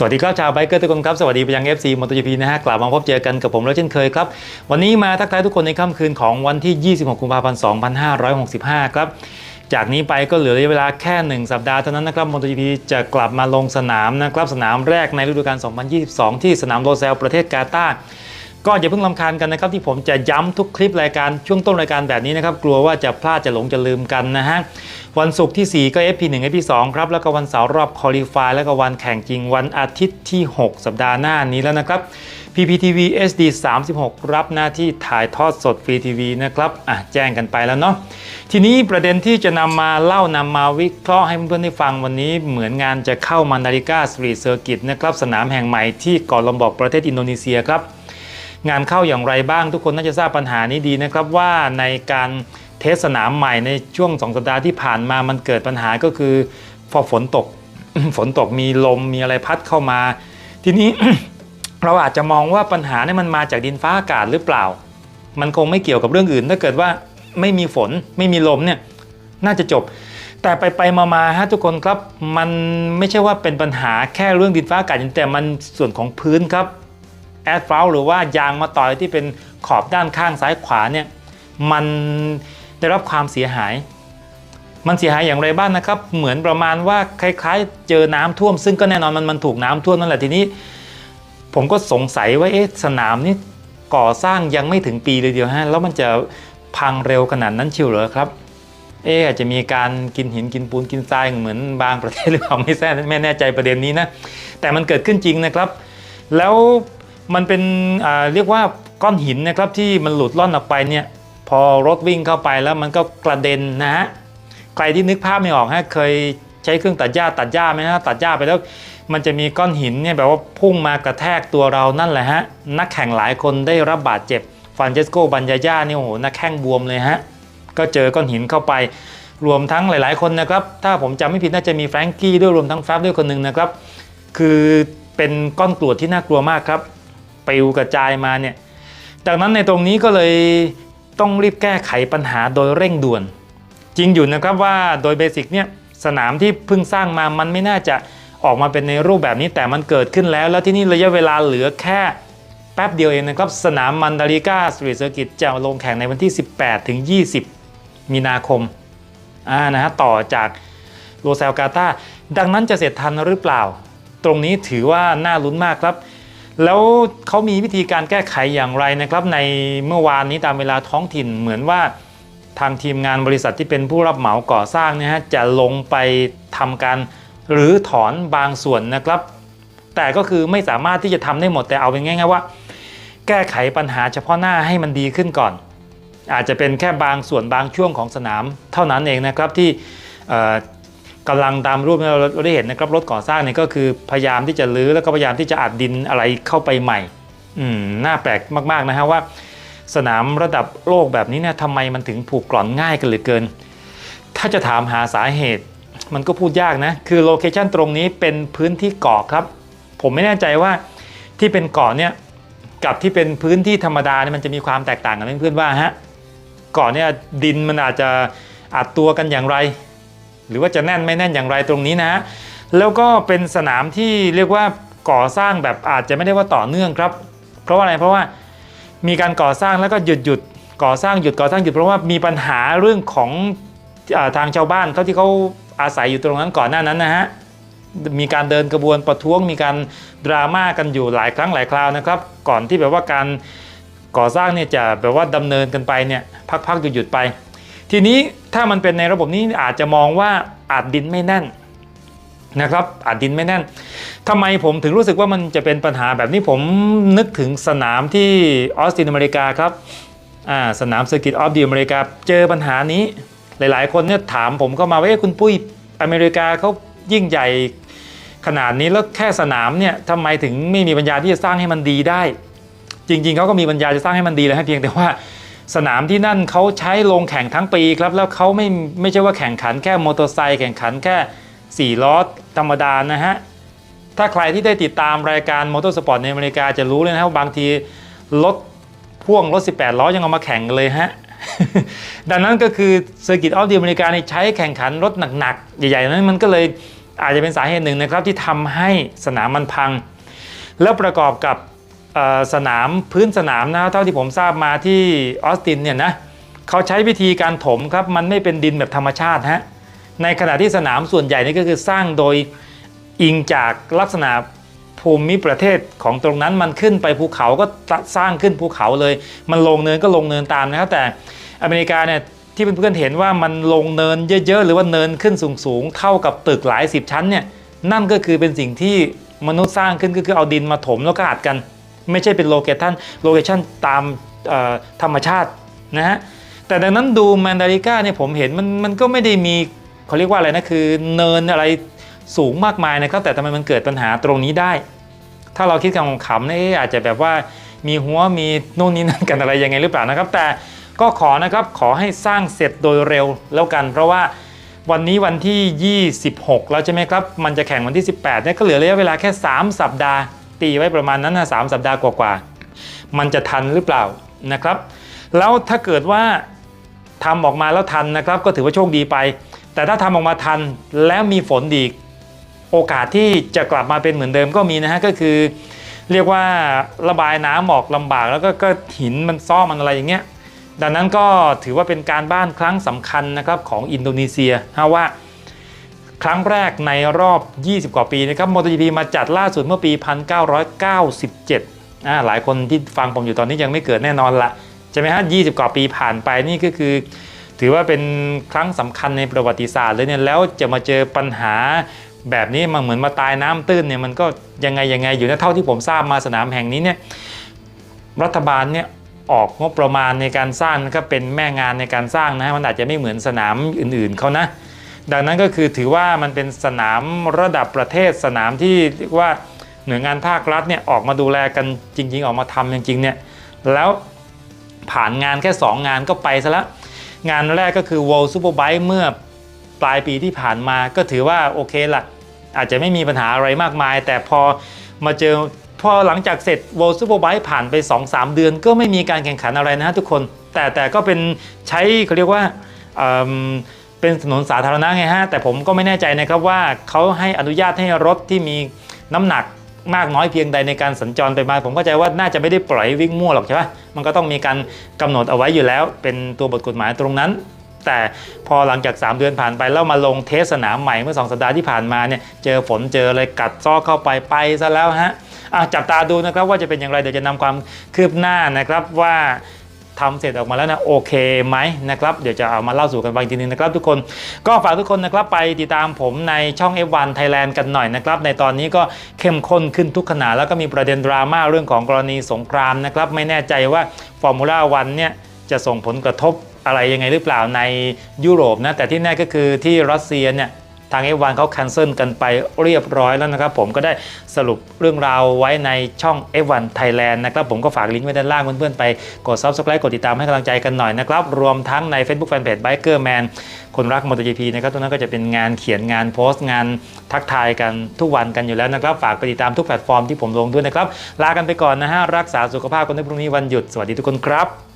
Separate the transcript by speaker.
Speaker 1: สวัสดีครับชาวไบเกอร์ทุกคนครับ สวัสดีไปยัง FC m o t o GP นะฮะ กลับมาพบเจอกันกับผมแล้วเช่นเคยครับ วันนี้มาทักทายทุกคนในค่ำคืนของวันที่ 26 กุมภาพันธ์ 2565 ครับ จากนี้ไปก็เหลือระยะเวลาแค่ 1 สัปดาห์เท่านั้นนะครับมอเตอร์จะกลับมาลงสนามนะครับ สนามแรกในฤดูกาล 2022 ที่สนามโรเซลประเทศกาตาร์ ก็อย่าเพิ่งลำคาญกันนะครับที่ผมจะย้ำทุกคลิปรายการช่วงต้นรายการแบบนี้นะครับกลัวว่าจะพลาดจะหลงจะลืมกันนะฮะวันศุกร์ที่ 4 ก็ FP1 FP2 ครับแล้วก็วันเสาร์รอบคอลี่ฟายแล้วก็วันแข่งจริงวันอาทิตย์ที่ 6 สัปดาห์หน้านี้แล้วนะครับ PPTV SD 36 รับหน้าที่ถ่ายทอดสดฟรีทีวีนะครับอะแจ้งกันไปแล้วเนาะทีนี้ประเด็นที่จะนำมาเล่านำมาวิเคราะห์ให้เพื่อนๆได้ฟังวันนี้เหมือนงานจะเข้ามานาฬิกาสตรีทเซอร์กิตนะครับสนามแห่งใหม่ที่เกาะลอมบอกประเทศอินโดนีเซียครับ งานเข้าอย่างไรบ้าง ทุกคนน่าจะทราบปัญหานี้ดีนะครับว่าในการเทสสนามใหม่ในช่วง 2 สัปดาห์ที่ผ่านมามันเกิดปัญหาก็คือพอฝนตก ฝนตกมีลมมีอะไรพัดเข้ามา ทีนี้เราอาจจะมองว่าปัญหาเนี่ยมันมาจากดินฟ้าอากาศหรือเปล่า มันคงไม่เกี่ยวกับเรื่องอื่น ถ้าเกิดว่าไม่มีฝนไม่มีลมเนี่ยน่าจะจบ แต่ไปไปมามาฮะทุกคนครับ มันไม่ใช่ว่าเป็นปัญหาแค่เรื่องดินฟ้าอากาศแต่มันส่วนของพื้นครับ แอดฟลหรือว่ายางมาต่อยที่เป็นขอบด้านข้างซ้ายขวาเนี่ยมันได้รับความเสียหาย มันเสียหายอย่างไรบ้างนะครับ เหมือนประมาณว่าคล้ายๆ เจอน้ำท่วม ซึ่งก็แน่นอนมันมันถูกน้ำท่วมนั่นแหละทีนี้ ผมก็สงสัยว่าเอ๊ะสนามนี้ก่อสร้างยังไม่ถึงปีเลยเดียวฮะแล้วมันจะพังเร็วขนาดนั้นชิวเหรอครับ เอ๊ะอาจจะมีการกินหินกินปูนกินทรายเหมือนบางประเทศหรือเปล่าไม่แน่ไม่แน่ใจประเด็นนี้นะแต่มันเกิดขึ้นจริงนะครับ แล้ว มันเป็นเรียกว่าก้อนหินนะครับที่มันหลุดล่อนออกไปเนี่ยพอรถวิ่งเข้าไปแล้วมันก็กระเด็นนะฮะใครที่นึกภาพไม่ออกฮะเคยใช้เครื่องตัดหญ้าตัดหญ้าไหมฮะตัดหญ้าไปแล้ว มันจะมีก้อนหินเนี่ยแบบว่าพุ่งมากระแทกตัวเรานั่นแหละฮะนักแข่งหลายคนได้รับบาดเจ็บฟานเจสโกบันยาย่านี่ยโอ้โหนักแข้งบวมเลยฮะก็เจอก้อนหินเข้าไป รวมทั้งหลาย ๆ คนนะครับ ถ้าผมจำไม่ผิดน่าจะมีแฟรงกี้ด้วยรวมทั้งแฟบด้วยคนหนึ่งนะครับ คือเป็นก้อนกรวดที่น่ากลัวมากครับ ปลิวกระจายมาเนี่ยจากนั้นในตรงนี้ก็เลยต้องรีบแก้ไขปัญหาโดยเร่งด่วน จริงอยู่นะครับว่าโดยเบสิกเนี่ยสนามที่เพิ่งสร้างมามันไม่น่าจะออกมาเป็นในรูปแบบนี้แต่มันเกิดขึ้นแล้ว แล้วที่นี่ระยะเวลาเหลือแค่แป๊บเดียวเองนะครับ สนามมันดาริกาสตรีทเซอร์กิตจะลงแข่งในวันที่ 18ถึง20 มีนาคมอ่านะฮะต่อจากโรเซลกาตาดังนั้นจะเสร็จทันหรือเปล่า ตรงนี้ถือว่าน่าลุ้นมากครับ แล้วเขามีวิธีการแก้ไขอย่างไรนะครับ ในเมื่อวานนี้ตามเวลาท้องถิ่นเหมือนว่าทางทีมงานบริษัทที่เป็นผู้รับเหมาก่อสร้างเนี่ยฮะจะลงไปทำการหรือถอนบางส่วนนะครับ แต่ก็คือไม่สามารถที่จะทำได้หมดแต่เอาเป็นง่ายๆว่า แก้ไขปัญหาเฉพาะหน้าให้มันดีขึ้นก่อน อาจจะเป็นแค่บางส่วนบางช่วงของสนามเท่านั้นเองนะครับที่ กำลังตามรูปที่เราเราได้เห็นนะครับรถก่อสร้างเนี่ยก็คือพยายามที่จะรื้อแล้วก็พยายามที่จะอัดดินอะไรเข้าไปใหม่อืมน่าแปลกมากๆนะฮะว่า สนามระดับโลกแบบนี้เนี่ยทำไมมันถึงผูกกร่อนง่ายกันเหลือเกิน ถ้าจะถามหาสาเหตุ มันก็พูดยากนะคือโลเคชันตรงนี้เป็นพื้นที่เกาะครับ ผมไม่แน่ใจว่าที่เป็นเกาะเนี่ยกับที่เป็นพื้นที่ธรรมดาเนี่ยมันจะมีความแตกต่างกันเพื่อนๆว่าฮะเกาะเนี่ยดินมันอาจจะอัดตัวกันอย่างไร หรือว่าจะแน่นไม่แน่นอย่างไรตรงนี้นะ แล้วก็เป็นสนามที่เรียกว่าก่อสร้างแบบอาจจะไม่ได้ว่าต่อเนื่องครับ เพราะว่าอะไรเพราะว่ามีการก่อสร้างแล้วก็หยุดหยุดก่อสร้างหยุดก่อสร้างหยุดเพราะว่ามีปัญหาเรื่องของอทางชาวบ้านเขาที่เขาอาศัยอยู่ตรงนั้นก่อนหน้านั้นนะฮะมีการเดินกระบวนประท้วง มีการดราม่ากันอยู่หลายครั้งหลายคราวนะครับ ก่อนที่แบบว่าการก่อสร้างเนี่ยจะแบบว่าดำเนินกันไปเนี่ยพักๆหยุดหยุดๆไป ทีนี้ ถ้ามันเป็นในระบบนี้อาจจะมองว่าอาจดินไม่แน่นนะครับอาจดินไม่แน่นทำไมผมถึงรู้สึกว่ามันจะเป็นปัญหาแบบนี้ผมนึกถึงสนามที่ออสตินอเมริกาครับสนามเซอร์กิตออฟดีอเมริกาเจอปัญหานี้ หลายๆ คนเนี่ยถามผมเข้ามาว่าคุณปุ้ยอเมริกาเขายิ่งใหญ่ขนาดนี้แล้วแค่สนามเนี่ยทำไมถึงไม่มีปัญญาที่จะสร้างให้มันดีได้ จริง ๆเขาก็มีปัญญาจะสร้างให้มันดีและฮะเพียงแต่ว่า สนามที่นั่นเขาใช้ลงแข่งทั้งปีครับ แล้วเขาไม่ไม่ใช่ว่าแข่งขันแค่มอเตอร์ไซค์แข่งขันแค่ 4 ล้อธรรมดานะฮะ ถ้าใครที่ได้ติดตามรายการมอเตอร์สปอร์ตในอเมริกาจะรู้เลยนะว่าบางทีรถพ่วงรถ 18 ล้อยังเอามาแข่งกันเลยฮะ ดังนั้นก็คือเซอร์กิตออฟดีอเมริกาในใช้แข่งขันรถหนักๆ ใหญ่ๆ นั้นมันก็เลยอาจจะเป็นสาเหตุหนึ่งนะครับที่ทำให้สนามมันพัง แล้วประกอบกับ สนามพื้นสนามนะเท่าที่ผมทราบมาที่ออสตินเนี่ยนะเขาใช้วิธีการถมครับมันไม่เป็นดินแบบธรรมชาติฮะในขณะที่สนามส่วนใหญ่นี่ก็คือสร้างโดยอิงจากลักษณะภูมิประเทศของตรงนั้นมันขึ้นไปภูเขาก็สร้างขึ้นภูเขาเลย มันลงเนินก็ลงเนินตามนะครับแต่อเมริกาเนี่ยที่เพื่อนๆเห็นว่ามันลงเนินเยอะๆ หรือว่าเนินขึ้นสูงๆ เท่ากับตึกหลายสิบชั้นเนี่ยนั่นก็คือเป็นสิ่งที่มนุษย์สร้างขึ้นก็คือเอาดินมาถมแล้วก็อัดกัน ไม่ใช่เป็นโลเคชันโลเคชันตามธรรมชาตินะฮะแต่ดังนั้นดูแมนดาริก้าเนี่ยผมเห็นมันมันก็ไม่ได้มีเขาเรียกว่าอะไรนะคือเนินอะไรสูงมากมายนะครับแต่ทำไมมันเกิดปัญหาตรงนี้ได้ ถ้าเราคิดกันขำๆเนี่ยอาจจะแบบว่ามีหัวมีโน่นนี่นั่นกันอะไรยังไงหรือเปล่านะครับ แต่ก็ขอนะครับขอให้สร้างเสร็จโดยเร็วแล้วกัน เพราะว่าวันนี้วันที่ 26 แล้วใช่ไหมครับ มันจะแข่งวันที่ 18เนี่ยก็เหลือระยะเวลาแค่ 3 สัปดาห์ ตีไว้ประมาณนั้นนะสามสัปดาห์กว่าๆมันจะทันหรือเปล่านะครับ แล้วถ้าเกิดว่าทำออกมาแล้วทันนะครับ ก็ถือว่าโชคดีไป แต่ถ้าทำออกมาทันแล้วมีฝนดีกโอกาสที่จะกลับมาเป็นเหมือนเดิมก็มีนะฮะก็คือ เรียกว่าระบายน้ำออกลำบากแล้วก็ก็หินมันซ่อมันอะไรอย่างเงี้ยดังนั้นก็ถือว่าเป็นการบ้านครั้งสำคัญนะครับของอินโดนีเซียฮะว่า ครั้งแรกในรอบ 20 กว่าปีนะครับ MotoGP มาจัดล่าสุดเมื่อปี 1997อ่าหลายคนที่ฟังผมอยู่ตอนนี้ยังไม่เกิดแน่นอนละใช่ไหมฮะ 20 กว่าปีผ่านไปนี่ก็คือ ถือว่าเป็นครั้งสำคัญในประวัติศาสตร์เลยเนี่ยแล้วจะมาเจอปัญหาแบบนี้มันเหมือนมาตายน้ำตื้นเนี่ยมันก็ยังไงยังไงอยู่นะเท่าที่ผมทราบมาสนามแห่งนี้เนี่ยรัฐบาลเนี่ยออกงบประมาณในการสร้างนะครับเป็นแม่งานในการสร้างนะมันอาจจะไม่เหมือนสนามอื่นๆเขานะ ดังนั้นก็คือถือว่ามันเป็นสนามระดับประเทศสนามที่เรียกว่าหน่วยงานภาครัฐเนี่ยออกมาดูแลกันจริง ๆ ออกมาทำจริงๆเนี่ยแล้วผ่านงานแค่ 2 งานก็ไปซะล้วงานแรกก็คือ World Superbike เมื่อปลายปีที่ผ่านมาก็ถือว่าโอเคละอาจจะไม่มีปัญหาอะไรมากมาย แต่พอมาเจอพอหลังจากเสร็จ World Superbike ผ่านไป 2-3 เดือน ก็ไม่มีการแข่งขันอะไรนะฮะทุกคน แต่แต่ก็เป็นใช้เขาเรียกว่า เป็นถนนสาธารณะไงฮะ แต่ผมก็ไม่แน่ใจนะครับว่าเขาให้อนุญาตให้รถที่มีน้ำหนักมากน้อยเพียงใดในการสัญจรไปมา ผมเข้าใจว่าน่าจะไม่ได้ปล่อยวิ่งมั่วหรอกใช่ปะมันก็ต้องมีการกำหนดเอาไว้อยู่แล้ว เป็นตัวบทกฎหมายตรงนั้น แต่พอหลังจาก 3 เดือนผ่านไปแล้วมาลงเทสสนามใหม่เมื่อ 2 สัปดาห์ที่ผ่านมาเนี่ยเจอฝนเจออะไรกัดซ้อเข้าไปไปซะแล้วฮะะจับตาดูนะครับว่าจะเป็นอย่างไรเดี๋ยวจะนำความคืบหน้านะครับว่า ทำเสร็จออกมาแล้วนะโอเคไหมนะครับเดี๋ยวจะเอามาเล่าสู่กันฟังทีนึงนะครับทุกคนก็ฝากทุกคนนะครับไปติดตามผมในช่อง F1 Thailand กันหน่อยนะครับในตอนนี้ก็เข้มข้นขึ้นทุกขณะแล้วก็มีประเด็นดราม่าเรื่องของกรณีสงครามนะครับไม่แน่ใจว่าฟอร์มูล่าวันเนี่ยจะส่งผลกระทบอะไรยังไงหรือเปล่าในยุโรปนะแต่ที่แน่ก็คือที่รัสเซียเนี่ย ทาง F1 เขา c a n เซิลกันไปเรียบร้อยแล้วนะครับ ผมก็ได้สรุปเรื่องราวไว้ในช่อง F1 Thailand นะครับ ผมก็ฝากลิงก์ไว้ด้านล่างเพื่อนๆไปกด Subscribe กดติดตามให้กำลังใจกันหน่อยนะครับ รวมทั้งใน Facebook Fanpage Biker Man คนรัก MotoGP นะครับตรงนั้นก็จะเป็นงานเขียนงานโพสต์งานทักทายกันทุกวันกันอยู่แล้วนะครับ ฝากไปติดตามทุกแพลตฟอร์มที่ผมลงด้วยนะครับ ลากันไปก่อนนะฮะรักษาสุขภาพกันในพรุ่งนี้วันหยุดสวัสดีทุกคนครับ